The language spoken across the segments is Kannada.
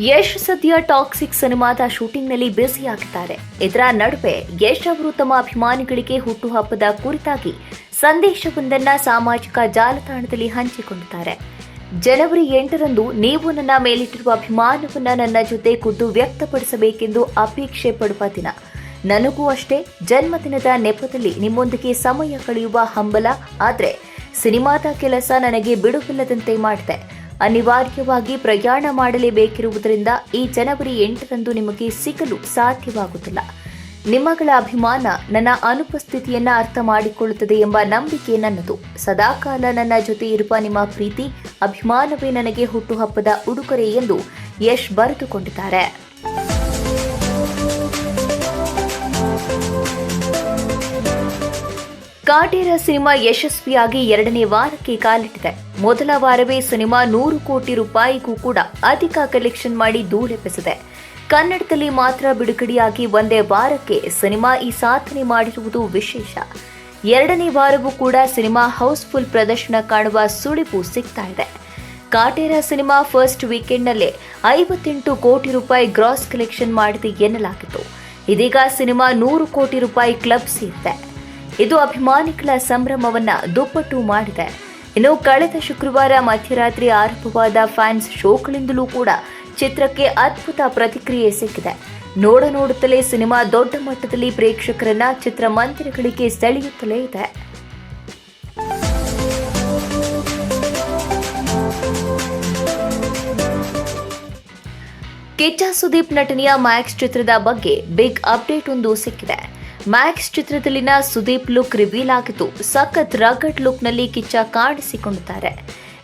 ಯಶ್ ಸದ್ಯ ಟಾಕ್ಸಿಕ್ ಸಿನಿಮಾದ ಶೂಟಿಂಗ್ನಲ್ಲಿ ಬ್ಯುಸಿಯಾಗಿದ್ದಾರೆ. ಇದರ ನಡುವೆ ಯಶ್ ಅವರು ತಮ್ಮ ಅಭಿಮಾನಿಗಳಿಗೆ ಹುಟ್ಟುಹಬ್ಬದ ಕುರಿತಾಗಿ ಸಂದೇಶವೊಂದನ್ನ ಸಾಮಾಜಿಕ ಜಾಲತಾಣದಲ್ಲಿ ಹಂಚಿಕೊಂಡಿದ್ದಾರೆ. ಜನವರಿ ಎಂಟರಂದು ನೀವು ನನ್ನ ಮೇಲಿಟ್ಟಿರುವ ಅಭಿಮಾನವನ್ನ ನನ್ನ ಜೊತೆ ಖುದ್ದು ವ್ಯಕ್ತಪಡಿಸಬೇಕೆಂದು ಅಪೇಕ್ಷೆ ಪಡುವ ದಿನ. ನನಗೂ ಅಷ್ಟೇ, ಜನ್ಮದಿನದ ನೆಪದಲ್ಲಿ ನಿಮ್ಮೊಂದಿಗೆ ಸಮಯ ಕಳೆಯುವ ಹಂಬಲ. ಆದರೆ, ಸಿನಿಮಾದ ಕೆಲಸ ನನಗೆ ಬಿಡುವಿಲ್ಲದಂತೆ ಮಾಡಿದೆ. ಅನಿವಾರ್ಯವಾಗಿ ಪ್ರಯಾಣ ಮಾಡಲೇಬೇಕಿರುವುದರಿಂದ ಈ ಜನವರಿ ಎಂಟರಂದು ನಿಮಗೆ ಸಿಗಲು ಸಾಧ್ಯವಾಗುತ್ತಿಲ್ಲ. ನಿಮ್ಮಗಳ ಅಭಿಮಾನ ನನ್ನ ಅನುಪಸ್ಥಿತಿಯನ್ನ ಅರ್ಥ ಮಾಡಿಕೊಳ್ಳುತ್ತದೆ ಎಂಬ ನಂಬಿಕೆ ನನ್ನದು. ಸದಾಕಾಲ ನನ್ನ ಜೊತೆ ಇರುವ ನಿಮ್ಮ ಪ್ರೀತಿ, ಅಭಿಮಾನವೇ ನನಗೆ ಹುಟ್ಟುಹಬ್ಬದ ಉಡುಗೊರೆ ಎಂದು ಯಶ್ ಬರೆದುಕೊಂಡಿದ್ದಾರೆ. ಕಾಟೇರ ಸಿನಿಮಾ ಯಶಸ್ವಿಯಾಗಿ ಎರಡನೇ ವಾರಕ್ಕೆ ಕಾಲಿಟ್ಟಿದೆ. ಮೊದಲ ವಾರವೇ ಸಿನಿಮಾ ನೂರು ಕೋಟಿ ರೂಪಾಯಿಗೂ ಕೂಡ ಅಧಿಕ ಕಲೆಕ್ಷನ್ ಮಾಡಿ ಧೂಳೆಬ್ಬಿಸಿದೆ. ಕನ್ನಡದಲ್ಲಿ ಮಾತ್ರ ಬಿಡುಗಡೆಯಾಗಿ ಒಂದೇ ವಾರಕ್ಕೆ ಸಿನಿಮಾ ಈ ಸಾಧನೆ ಮಾಡಿರುವುದು ವಿಶೇಷ. ಎರಡನೇ ವಾರವೂ ಕೂಡ ಸಿನಿಮಾ ಹೌಸ್ಫುಲ್ ಪ್ರದರ್ಶನ ಕಾಣುವ ಸುಳಿವು ಸಿಗ್ತಾ ಇದೆ. ಕಾಟೇರ ಸಿನಿಮಾ ಫಸ್ಟ್ ವೀಕೆಂಡ್ನಲ್ಲೇ ಐವತ್ತೆಂಟು ಕೋಟಿ ರೂಪಾಯಿ ಗ್ರಾಸ್ ಕಲೆಕ್ಷನ್ ಮಾಡಿದೆ ಎನ್ನಲಾಗಿತ್ತು. ಇದೀಗ ಸಿನಿಮಾ ನೂರು ಕೋಟಿ ರೂಪಾಯಿ ಕ್ಲಬ್ ಸೇರಿದೆ. ಇದು ಅಭಿಮಾನಿಗಳ ಸಂಭ್ರಮವನ್ನ ದುಪ್ಪಟ್ಟು ಮಾಡಿದೆ. ಇನ್ನು ಕಳೆದ ಶುಕ್ರವಾರ ಮಧ್ಯರಾತ್ರಿ ಆರಂಭವಾದ ಫ್ಯಾನ್ಸ್ ಶೋಗಳಿಂದಲೂ ಕೂಡ ಚಿತ್ರಕ್ಕೆ ಅದ್ಭುತ ಪ್ರತಿಕ್ರಿಯೆ ಸಿಕ್ಕಿದೆ. ನೋಡ ನೋಡುತ್ತಲೇ ಸಿನಿಮಾ ದೊಡ್ಡ ಮಟ್ಟದಲ್ಲಿ ಪ್ರೇಕ್ಷಕರನ್ನ ಚಿತ್ರಮಂದಿರಗಳಿಗೆ ಸೆಳೆಯುತ್ತಲೇ ಇದೆ. ಕಿಚ್ಚ ಸುದೀಪ್ ನಟನೆಯ ಮ್ಯಾಕ್ಸ್ ಚಿತ್ರದ ಬಗ್ಗೆ ಬಿಗ್ ಅಪ್ಡೇಟ್ ಒಂದು ಸಿಕ್ಕಿದೆ. ಮ್ಯಾಕ್ಸ್ ಚಿತ್ರದಲ್ಲಿನ ಸುದೀಪ್ ಲುಕ್ ರಿವೀಲ್ ಆಗಿದ್ದು ಸಖತ್ ರಗಡ್ ಲುಕ್ನಲ್ಲಿ ಕಿಚ್ಚ ಕಾಣಿಸಿಕೊಂಡಿದ್ದಾರೆ.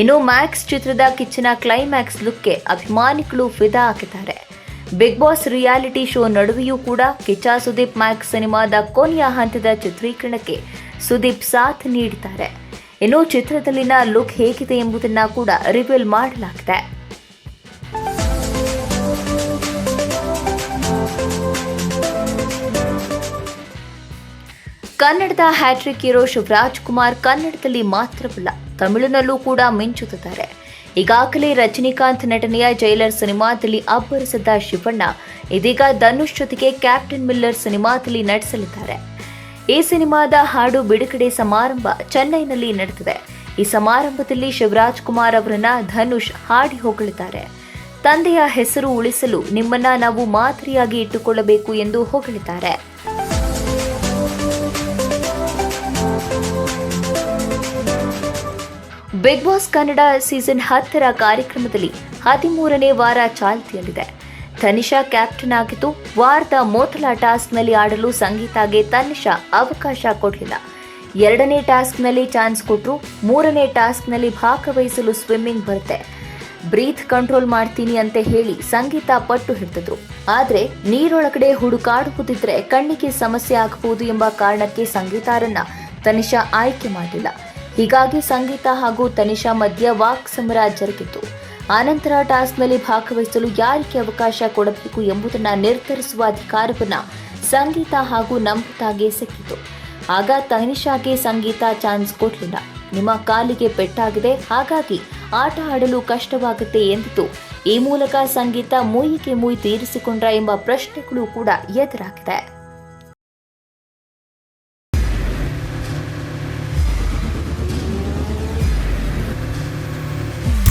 ಇನ್ನು ಮ್ಯಾಕ್ಸ್ ಚಿತ್ರದ ಕಿಚ್ಚನ ಕ್ಲೈಮ್ಯಾಕ್ಸ್ ಲುಕ್ಗೆ ಅಭಿಮಾನಿಗಳು ಫಿದಾ ಹಾಕಿದ್ದಾರೆ. ಬಿಗ್ ಬಾಸ್ ರಿಯಾಲಿಟಿ ಶೋ ನಡುವೆಯೂ ಕೂಡ ಕಿಚ್ಚ, ಸುದೀಪ್ ಮ್ಯಾಕ್ಸ್ ಸಿನಿಮಾದ ಕೊನೆಯ ಹಂತದ ಚಿತ್ರೀಕರಣಕ್ಕೆ ಸುದೀಪ್ ಸಾಥ್ ನೀಡಿದ್ದಾರೆ. ಇನ್ನು ಚಿತ್ರದಲ್ಲಿನ ಲುಕ್ ಹೇಗಿದೆ ಎಂಬುದನ್ನು ಕೂಡ ರಿವೀಲ್ ಮಾಡಲಾಗಿದೆ. ಕನ್ನಡದ ಹ್ಯಾಟ್ರಿಕ್ ಹೀರೋ ಶಿವರಾಜ್ ಕುಮಾರ್ ಕನ್ನಡದಲ್ಲಿ ಮಾತ್ರವಲ್ಲ, ತಮಿಳಿನಲ್ಲೂ ಕೂಡ ಮಿಂಚುತ್ತಿದ್ದಾರೆ. ಈಗಾಗಲೇ ರಜನಿಕಾಂತ್ ನಟನೆಯ ಜೈಲರ್ ಸಿನಿಮಾದಲ್ಲಿ ಅಬ್ಬರಿಸಿದ್ದ ಶಿವಣ್ಣ, ಇದೀಗ ಧನುಷ್ ಜೊತೆಗೆ ಕ್ಯಾಪ್ಟನ್ ಮಿಲ್ಲರ್ ಸಿನಿಮಾದಲ್ಲಿ ನಟಿಸಲಿದ್ದಾರೆ. ಈ ಸಿನಿಮಾದ ಹಾಡು ಬಿಡುಗಡೆ ಸಮಾರಂಭ ಚೆನ್ನೈನಲ್ಲಿ ನಡೆದಿದೆ. ಈ ಸಮಾರಂಭದಲ್ಲಿ ಶಿವರಾಜ್ ಕುಮಾರ್ ಅವರನ್ನ ಧನುಷ್ ಹಾಡಿ ಹೊಗಳಿದ್ದಾರೆ. ತಂದೆಯ ಹೆಸರು ಉಳಿಸಲು ನಿಮ್ಮನ್ನ ನಾವು ಮಾದರಿಯಾಗಿ ಇಟ್ಟುಕೊಳ್ಳಬೇಕು ಎಂದು ಹೊಗಳಿದ್ದಾರೆ. ಬಿಗ್ ಬಾಸ್ ಕನ್ನಡ ಸೀಸನ್ ಹತ್ತರ ಕಾರ್ಯಕ್ರಮದಲ್ಲಿ ಹದಿಮೂರನೇ ವಾರ ಚಾಲ್ತಿಯಲ್ಲಿದೆ. ತನಿಷಾ ಕ್ಯಾಪ್ಟನ್ ಆಗಿದ್ದು, ವಾರದ ಮೊದಲ ಟಾಸ್ಕ್ನಲ್ಲಿ ಆಡಲು ಸಂಗೀತಾಗೆ ತನಿಷಾ ಅವಕಾಶ ಕೊಡಲಿಲ್ಲ. ಎರಡನೇ ಟಾಸ್ಕ್ನಲ್ಲಿ ಚಾನ್ಸ್ ಕೊಟ್ಟರು ಮೂರನೇ ಟಾಸ್ಕ್ನಲ್ಲಿ ಭಾಗವಹಿಸಲು ಸ್ವಿಮ್ಮಿಂಗ್ ಬರುತ್ತೆ. ಬ್ರೀತ್ ಕಂಟ್ರೋಲ್ ಮಾಡ್ತೀನಿ ಅಂತ ಹೇಳಿ ಸಂಗೀತ ಪಟ್ಟು ಹಿಡಿದ್ರು ಆದ್ರೆ, ನೀರೊಳಗಡೆ ಹುಡುಕಾಡುವುದಿದ್ರೆ ಕಣ್ಣಿಗೆ ಸಮಸ್ಯೆ ಆಗಬಹುದು ಎಂಬ ಕಾರಣಕ್ಕೆ ಸಂಗೀತಾರನ್ನ ತನಿಷಾ ಆಯ್ಕೆ ಮಾಡಲಿಲ್ಲ ಹೀಗಾಗಿ ಸಂಗೀತ ಹಾಗೂ ತನಿಷಾ ಮಧ್ಯ ವಾಕ್ ಸಮರ ಜರುಗಿತು ಆನಂತರ ಟಾಸ್ಕ್ನಲ್ಲಿ ಭಾಗವಹಿಸಲು ಯಾರಿಗೆ ಅವಕಾಶ ಕೊಡಬೇಕು ಎಂಬುದನ್ನು ನಿರ್ಧರಿಸುವ ಅಧಿಕಾರವನ್ನು ಸಂಗೀತ ಹಾಗೂ ನಮ್ರತಾಗೆ ಸಿಕ್ಕಿತು. ಆಗ ತನಿಷಾಗೆ ಸಂಗೀತ ಚಾನ್ಸ್ ಕೊಡಲಿಲ್ಲ. ನಿಮ್ಮ ಕಾಲಿಗೆ ಪೆಟ್ಟಾಗಿದೆ, ಹಾಗಾಗಿ ಆಟ ಆಡಲು ಕಷ್ಟವಾಗುತ್ತೆ ಎಂದಿತು. ಈ ಮೂಲಕ ಸಂಗೀತ ಮೂಯಿಗೆ ಮುಯಿ ತೀರಿಸಿಕೊಂಡ್ರ ಎಂಬ ಪ್ರಶ್ನೆಗಳು ಕೂಡ ಎದುರಾಗಿದೆ.